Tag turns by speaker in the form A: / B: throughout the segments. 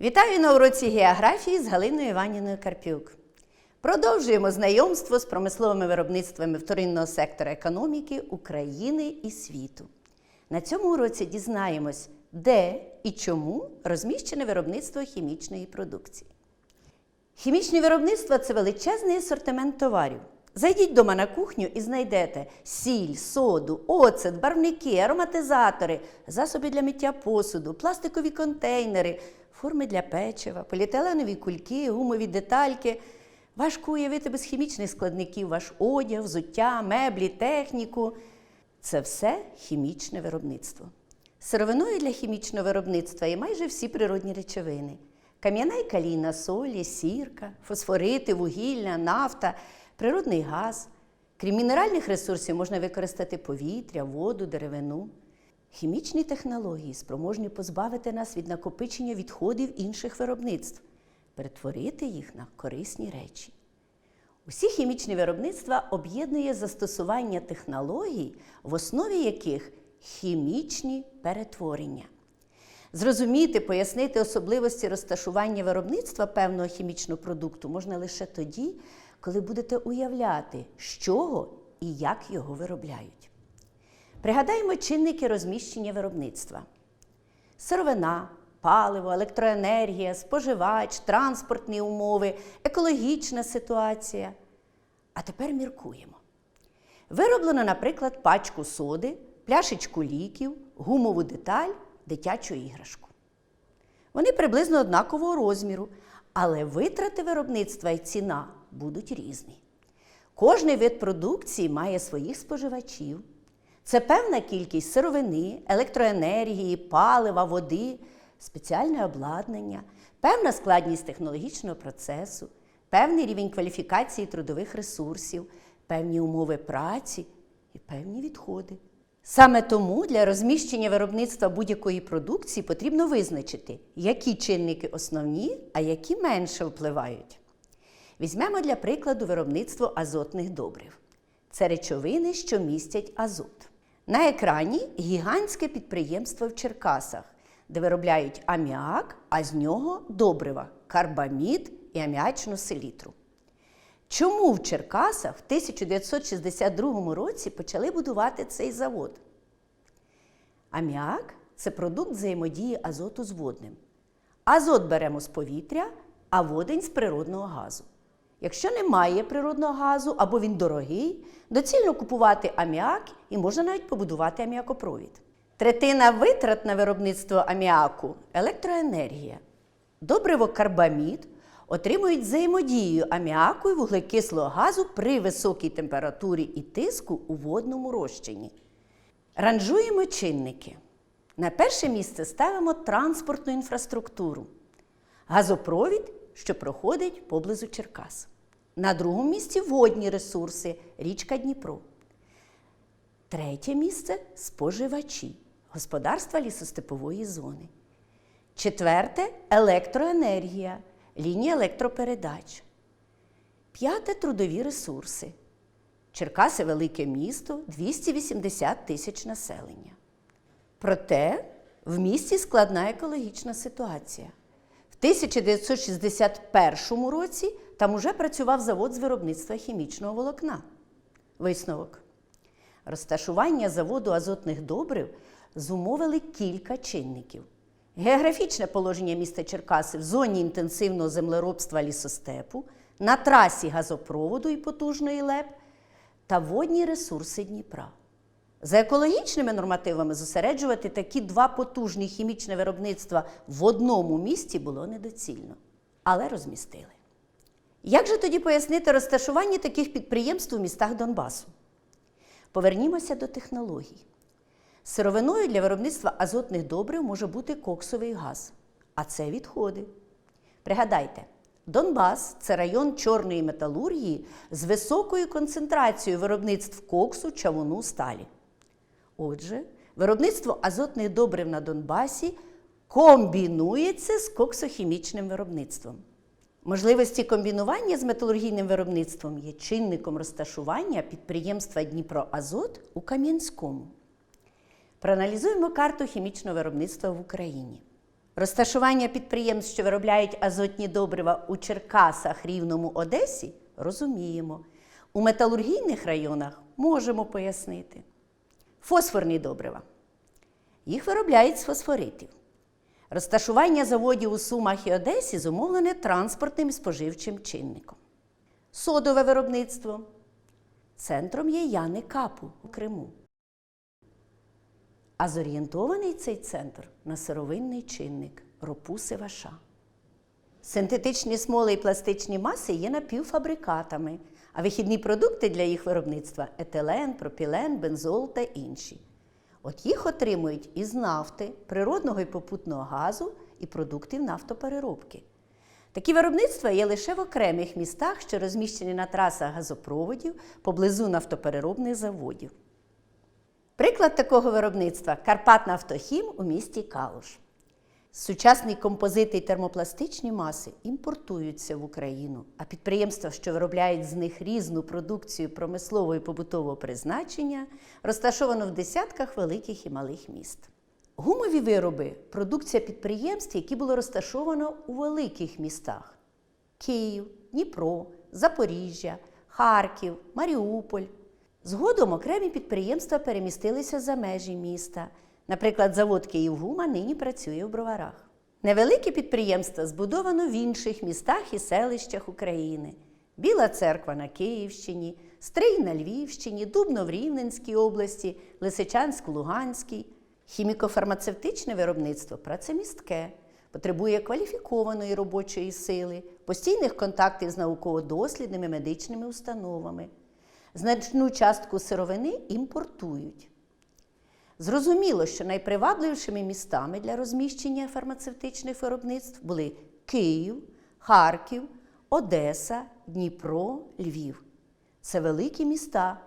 A: Вітаю на уроці географії з Галиною Іваніною Карпюк. Продовжуємо знайомство з промисловими виробництвами вторинного сектора економіки України і світу. На цьому уроці дізнаємось, де і чому розміщене виробництво хімічної продукції. Хімічне виробництво це величезний асортимент товарів. Зайдіть дома на кухню і знайдете сіль, соду, оцет, барвники, ароматизатори, засоби для миття посуду, пластикові контейнери, форми для печива, поліетиленові кульки, гумові детальки. Важко уявити без хімічних складників ваш одяг, взуття, меблі, техніку. Це все хімічне виробництво. Сировиною для хімічного виробництва є майже всі природні речовини: кам'яна і калійна солі, сірка, фосфорити, вугілля, нафта, природний газ. Крім мінеральних ресурсів можна використати повітря, воду, деревину. Хімічні технології спроможні позбавити нас від накопичення відходів інших виробництв, перетворити їх на корисні речі. Усі хімічні виробництва об'єднує застосування технологій, в основі яких хімічні перетворення. Зрозуміти, пояснити особливості розташування виробництва певного хімічного продукту можна лише тоді, коли будете уявляти, з чого і як його виробляють. Пригадаємо чинники розміщення виробництва: сировина, паливо, електроенергія, споживач, транспортні умови, екологічна ситуація. А тепер міркуємо. Вироблено, наприклад, пачку соди, пляшечку ліків, гумову деталь, дитячу іграшку. Вони приблизно однакового розміру, але витрати виробництва і ціна будуть різні. Кожний вид продукції має своїх споживачів. Це певна кількість сировини, електроенергії, палива, води, спеціальне обладнання, певна складність технологічного процесу, певний рівень кваліфікації трудових ресурсів, певні умови праці і певні відходи. Саме тому для розміщення виробництва будь-якої продукції потрібно визначити, які чинники основні, а які менше впливають. Візьмемо для прикладу виробництво азотних добрив. Це речовини, що містять азот. На екрані гігантське підприємство в Черкасах, де виробляють аміак, а з нього добрива, карбамід і аміачну селітру. Чому в Черкасах в 1962 році почали будувати цей завод? Аміак це продукт взаємодії азоту з водним. Азот беремо з повітря, а водень з природного газу. Якщо немає природного газу або він дорогий, доцільно купувати аміак і можна навіть побудувати аміакопровід. Третина витрат на виробництво аміаку електроенергія. Добриво карбамід отримують взаємодію аміаку і вуглекислого газу при високій температурі і тиску у водному розчині. Ранжуємо чинники. На перше місце ставимо транспортну інфраструктуру. Газопровід, що проходить поблизу Черкас. На другому місці водні ресурси, річка Дніпро. Третє місце споживачі, господарства лісостепової зони. Четверте електроенергія, лінія електропередач. П'яте трудові ресурси. Черкаси велике місто, 280 тисяч населення. Проте в місті складна екологічна ситуація. В 1961 році там уже працював завод з виробництва хімічного волокна. Висновок. Розташування заводу азотних добрив зумовили кілька чинників. Географічне положення міста Черкаси в зоні інтенсивного землеробства лісостепу, на трасі газопроводу і потужної ЛЕП та водні ресурси Дніпра. За екологічними нормативами зосереджувати такі два потужні хімічні виробництва в одному місті було недоцільно, але розмістили. Як же тоді пояснити розташування таких підприємств у містах Донбасу? Повернімося до технологій. Сировиною для виробництва азотних добрив може бути коксовий газ, а це відходи. Пригадайте, Донбас це район чорної металургії з високою концентрацією виробництв коксу, чавуну, сталі. Отже, виробництво азотних добрив на Донбасі комбінується з коксохімічним виробництвом. Можливості комбінування з металургійним виробництвом є чинником розташування підприємства Дніпроазот у Кам'янському. Проаналізуємо карту хімічного виробництва в Україні. Розташування підприємств, що виробляють азотні добрива у Черкасах, Рівному, Одесі, розуміємо. У металургійних районах можемо пояснити. Фосфорні добрива. Їх виробляють з фосфоритів. Розташування заводів у Сумах і Одесі зумовлене транспортним і споживчим чинником. Содове виробництво. Центром є Яни Капу у Криму. А зорієнтований цей центр на сировинний чинник ропу сиваша. Синтетичні смоли і пластичні маси є напівфабрикатами, а вихідні продукти для їх виробництва етилен, пропілен, бензол та інші. От їх отримують із нафти, природного і попутного газу і продуктів нафтопереробки. Такі виробництва є лише в окремих містах, що розміщені на трасах газопроводів поблизу нафтопереробних заводів. Приклад такого виробництва Карпатнафтохім у місті Калуш. Сучасні композити і термопластичні маси імпортуються в Україну, а підприємства, що виробляють з них різну продукцію промислового і побутового призначення, розташовано в десятках великих і малих міст. Гумові вироби продукція підприємств, які було розташовано у великих містах: Київ, Дніпро, Запоріжжя, Харків, Маріуполь. Згодом окремі підприємства перемістилися за межі міста. Наприклад, завод Київгума нині працює в броварах. Невеликі підприємства збудовано в інших містах і селищах України. Біла церква на Київщині, Стрий на Львівщині, Дубно в Рівненській області, Лисичанськ, Луганській. Хіміко-фармацевтичне виробництво працемістке, потребує кваліфікованої робочої сили, постійних контактів з науково-дослідними медичними установами. Значну частку сировини імпортують. Зрозуміло, що найпривабливішими містами для розміщення фармацевтичних виробництв були Київ, Харків, Одеса, Дніпро, Львів. Це великі міста.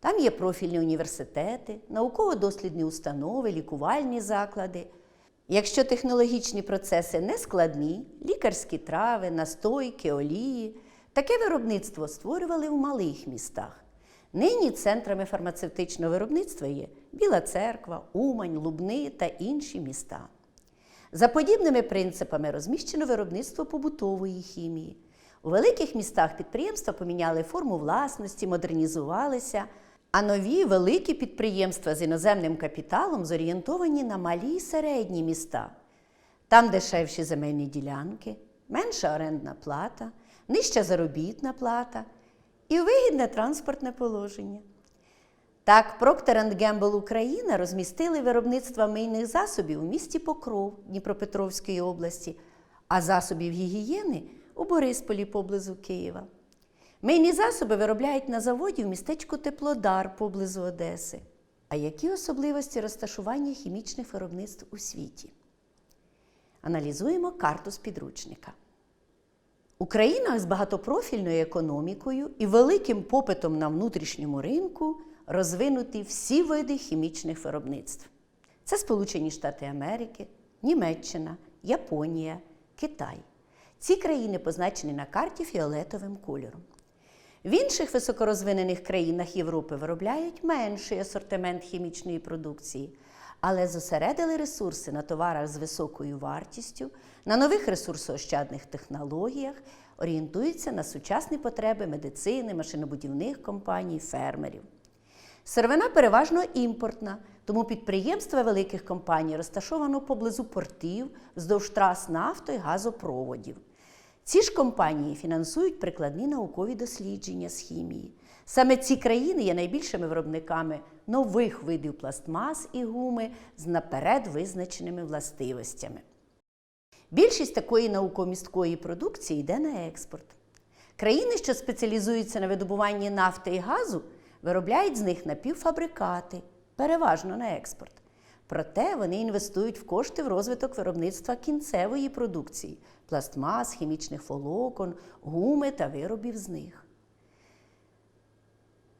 A: Там є профільні університети, науково-дослідні установи, лікувальні заклади. Якщо технологічні процеси не складні, лікарські трави, настойки, олії, таке виробництво створювали в малих містах. Нині центрами фармацевтичного виробництва є Біла Церква, Умань, Лубни та інші міста. За подібними принципами розміщено виробництво побутової хімії. У великих містах підприємства поміняли форму власності, модернізувалися, а нові великі підприємства з іноземним капіталом зорієнтовані на малі і середні міста. Там дешевші земельні ділянки, менша орендна плата, нижча заробітна плата і вигідне транспортне положення. Так, Procter Gamble Україна розмістили виробництво мийних засобів у місті Покров Дніпропетровської області, а засобів гігієни у Борисполі поблизу Києва. Мийні засоби виробляють на заводі в містечку Теплодар поблизу Одеси. А які особливості розташування хімічних виробництв у світі? Аналізуємо карту з підручника. У країнах з багатопрофільною економікою і великим попитом на внутрішньому ринку розвинуті всі види хімічних виробництв. Це Сполучені Штати Америки, Німеччина, Японія, Китай. Ці країни позначені на карті фіолетовим кольором. В інших високорозвинених країнах Європи виробляють менший асортимент хімічної продукції, але зосередили ресурси на товарах з високою вартістю, на нових ресурсоощадних технологіях, орієнтуються на сучасні потреби медицини, машинобудівних компаній, фермерів. Сировина переважно імпортна, тому підприємства великих компаній розташовано поблизу портів, вздовж трас нафто і газопроводів. Ці ж компанії фінансують прикладні наукові дослідження з хімії. Саме ці країни є найбільшими виробниками нових видів пластмас і гуми з наперед визначеними властивостями. Більшість такої наукомісткої продукції йде на експорт. Країни, що спеціалізуються на видобуванні нафти і газу, виробляють з них напівфабрикати, переважно на експорт. Проте вони інвестують в кошти в розвиток виробництва кінцевої продукції пластмас, хімічних волокон, гуми та виробів з них.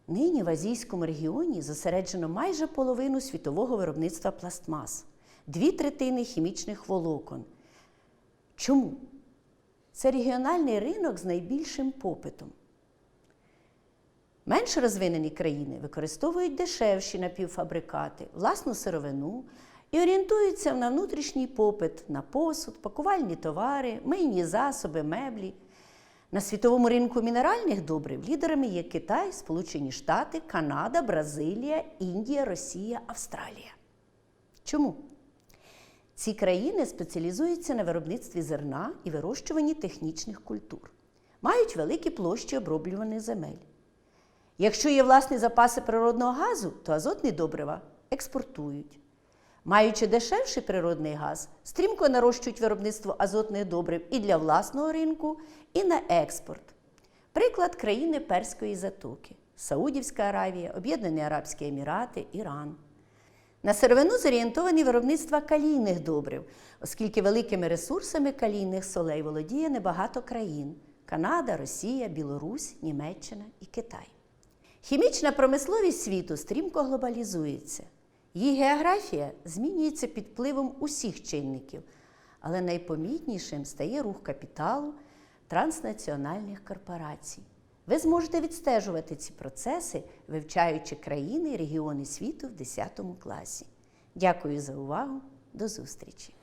A: Нині в азійському регіоні зосереджено майже половину світового виробництва пластмас, дві третини хімічних волокон. Чому? Це регіональний ринок з найбільшим попитом. Менш розвинені країни використовують дешевші напівфабрикати, власну сировину і орієнтуються на внутрішній попит на посуд, пакувальні товари, мийні засоби, меблі. На світовому ринку мінеральних добрив лідерами є Китай, Сполучені Штати, Канада, Бразилія, Індія, Росія, Австралія. Чому? Ці країни спеціалізуються на виробництві зерна і вирощуванні технічних культур, мають великі площі оброблюваних земель. Якщо є власні запаси природного газу, то азотні добрива експортують. Маючи дешевший природний газ, стрімко нарощують виробництво азотних добрив і для власного ринку, і на експорт. Приклад країни Перської затоки Саудівська Аравія, Об'єднані Арабські Емірати, Іран. На сировину зорієнтовані виробництва калійних добрив, оскільки великими ресурсами калійних солей володіє небагато країн Канада, Росія, Білорусь, Німеччина і Китай. Хімічна промисловість світу стрімко глобалізується. Її географія змінюється під впливом усіх чинників, але найпомітнішим стає рух капіталу транснаціональних корпорацій. Ви зможете відстежувати ці процеси, вивчаючи країни і регіони світу в 10 класі. Дякую за увагу. До зустрічі!